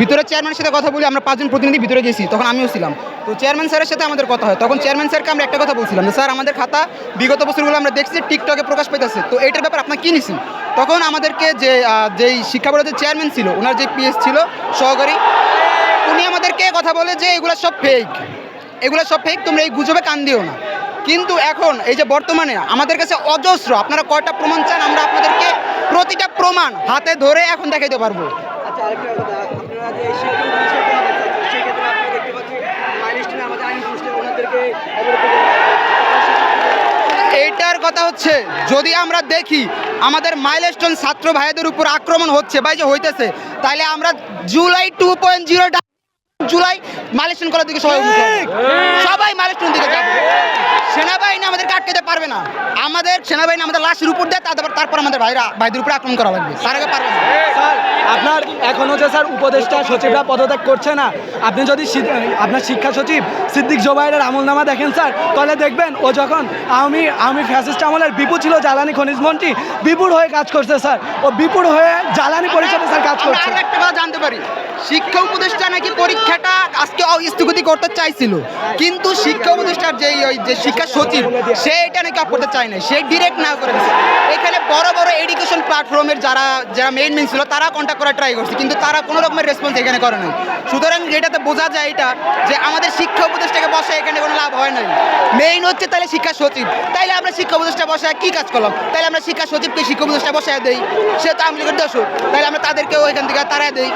ভিতরে চেয়ারম্যানের সাথে কথা বলি আমরা পাঁচজন প্রতিনিধি ভিতরে গেছি, তখন আমিও ছিলাম। তো চেয়ারম্যান স্যারের সাথে আমাদের কথা হয়। তখন চেয়ারম্যান স্যারকে আমরা একটা কথা বলছিলাম যে, স্যার, আমাদের খাতা, বিগত বছরগুলো আমরা দেখছি টিকটকে প্রকাশ পেতেছে তো এটার ব্যাপার আপনার কী নিছেন তখন আমাদেরকে যে যেই শিক্ষা বোর্ডের চেয়ারম্যান ছিল, ওনার যে পিএস ছিল, সহকারী, উনি আমাদেরকে কথা বলে যে, এগুলো সব ফেক এগুলো সব ফেক তোমরা এই গুজবে কান দিও না। কিন্তু এখন এই যে বর্তমানে আমাদের কাছে অজস্র, আপনারা কয়টা প্রমাণ চান, আমরা আপনাদেরকে প্রতিটা প্রমাণ হাতে ধরে এখন দেখাইতে পারব। আচ্ছা আরেকটা যে সেক্ষেত্রে দেখতে মাইলস্টোনে আমাদের আইন ওনাদেরকে এইটার কথা হচ্ছে যদি আমরা দেখি আমাদের মাইলস্টোন ছাত্র ভাইদের উপর আক্রমণ হচ্ছে বা যে হইতেছে তাহলে আমরা July two point zero July milestone করার দিকে সবাই। সবাই মাইলস্টোন দিকে যাবে। আমাদেরকে আটকাতে পারবে না। আমাদের সেনাবাহিনী আমাদের লাশের উপর দেয় তারপর তারপর আমাদের ভাইরা ভাইদের উপরে আক্রমণ করা লাগবে। তার আগে পারবে না। স্যার আপনার এখনও যে স্যার উপদেষ্টা সচিবরা পদত্যাগ করছে না আপনি যদি আপনার শিক্ষা সচিব সিদ্দিক জোবাইরের আমলনামা দেখেন স্যার তাহলে দেখবেন ও যখন আমি আমি ফ্যাসিস্ট আমলের বিপু ছিল জ্বালানি খনিজ মন্ত্রী বিপুর হয়ে কাজ করছে স্যার। ও বিপুর হয়ে জ্বালানি পরিষদে স্যার কাজ করছে। একটা কথা জানতে পারি। শিক্ষা উপদেষ্টা নাকি পরীক্ষাটা আজকে স্থগতি করতে চাইছিল। কিন্তু শিক্ষা উপদেষ্টার যে ওই যে শিক্ষা সচিব, সে এটা নাকি করতে চায় না সে ডিরেক্ট না করে এখানে বড় বড় এডুকেশন প্ল্যাটফর্মের যারা যারা মেইন মেন ছিল তারা কন্ট্যাক্ট করার ট্রাই করছে। কিন্তু তারা কোনো রকমের রেসপন্স এখানে করে নাই। সুতরাং এটাতে বোঝা যায় এটা, যে আমাদের শিক্ষা উপদেষ্টাকে বসে এখানে কোনো লাভ হয় নাই। মেইন হচ্ছে তাহলে শিক্ষা সচিব। তাইলে আমরা শিক্ষা উপদেষ্টা বসায় কি কাজ করলাম? তাইলে আমরা শিক্ষা সচিবকে শিক্ষা উপদেষ্টা বসায় দেই। সে তো আমি দোষ তাইলে আমরা তাদেরকেও এখান থেকে তারাই দেই।